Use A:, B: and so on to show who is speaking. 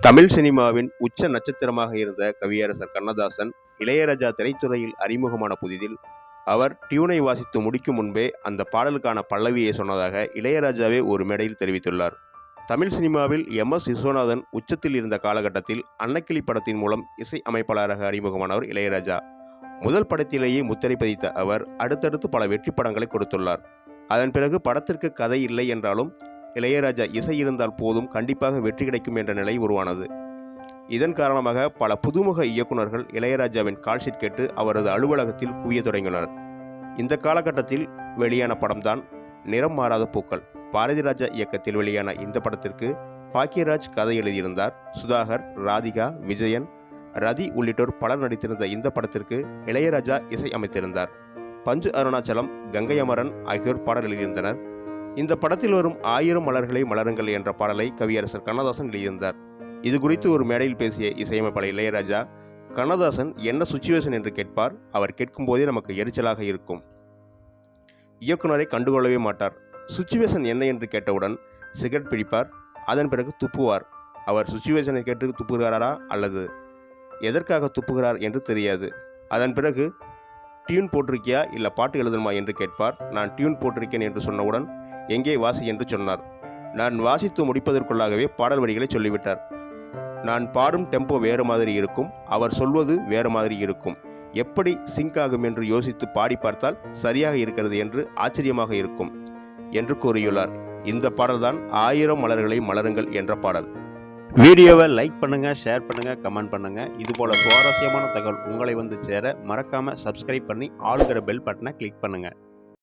A: தமிழ் சினிமாவின் உச்ச நட்சத்திரமாக இருந்த கவியரசர் கண்ணதாசன் இளையராஜா திரைத்துறையில் அறிமுகமான புதிதில் அவர் டியூனை வாசித்து முடிக்கும் முன்பே அந்த பாடலுக்கான பல்லவியை சொன்னதாக இளையராஜாவே ஒரு மேடையில் தெரிவித்துள்ளார். தமிழ் சினிமாவில் எம். எஸ். விஸ்வநாதன் உச்சத்தில் இருந்த காலகட்டத்தில் அன்னக்கிளி படத்தின் மூலம் இசை அமைப்பாளராக அறிமுகமானவர் இளையராஜா. முதல் படத்திலேயே முத்திரை பதித்த அவர் அடுத்தடுத்து பல வெற்றி படங்களை கொடுத்துள்ளார். அதன் பிறகு படத்திற்கு கதை இல்லை என்றாலும் இளையராஜா இசை இருந்தால் போதும் கண்டிப்பாக வெற்றி கிடைக்கும் என்ற நிலை உருவானது. இதன் காரணமாக பல புதுமுக இயக்குனர்கள் இளையராஜாவின் கால்ஷீட் கேட்டு அவரது அலுவலகத்தில் குவிய தொடங்கினர். இந்த காலகட்டத்தில் வெளியான படம்தான் நிறம் மாறாத பூக்கள். பாரதிராஜா இயக்கத்தில் வெளியான இந்த படத்திற்கு பாக்கியராஜ் கதை எழுதியிருந்தார். சுதாகர் ராதிகா விஜயன் ரதி உள்ளிட்டோர் பலர் நடித்திருந்த இந்த படத்திற்கு இளையராஜா இசை அமைத்திருந்தார். பஞ்சு அருணாச்சலம் கங்கை அமரன் ஆகியோர் பாடல் எழுதியிருந்தனர். இந்த படத்தில் வரும் ஆயிரம் மலர்களை மலருங்கள் என்ற பாடலை கவியரசர் கண்ணதாசன் எழுதியிருந்தார். இது குறித்து ஒரு மேடையில் பேசிய இசையமைப்பாளர் இளையராஜா கண்ணதாசன் என்ன சுச்சுவேஷன் என்று கேட்பார் அவர் கேட்கும்போதே நமக்கு எரிச்சலாக இருக்கும். இயக்குனரை கண்டுகொள்ளவே மாட்டார். சுச்சுவேஷன் என்ன என்று கேட்டவுடன் சிகரெட் பிடிப்பார் அதன் பிறகு துப்புவார். அவர் சுச்சுவேஷனை கேட்டு துப்புகிறாரா அல்லது எதற்காக துப்புகிறார் என்று தெரியாது. அதன் பிறகு டியூன் போட்டிருக்கியா இல்லை பாட்டு எழுதணுமா என்று கேட்பார். நான் டியூன் போட்டிருக்கேன் என்று சொன்னவுடன் எங்கே வாசி? என்று சொன்னார். நான் வாசித்து முடிப்பதற்குள்ளாகவே பாடல் வரிகளை சொல்லிவிட்டார். நான் பாடும் டெம்போ வேறு மாதிரி இருக்கும். அவர் சொல்வது வேறு மாதிரி இருக்கும். எப்படி சிங்க் ஆகும் என்று யோசித்து பாடி பார்த்தால் சரியாக இருக்கிறது என்று ஆச்சரியமாக இருக்கும் என்று கூறியுள்ளார். இந்த பாடல்தான் ஆயிரம் மலர்களை மலருங்கள் என்ற பாடல். வீடியோவை லைக் பண்ணுங்கள் ஷேர் பண்ணுங்கள் கமெண்ட் பண்ணுங்கள் இதுபோல் சுவாரஸ்யமான தகவல் உங்களை வந்து சேர மறக்காமல் சப்ஸ்கிரைப் பண்ணி ஆளுங்கிற பெல் பட்டனை கிளிக் பண்ணுங்கள்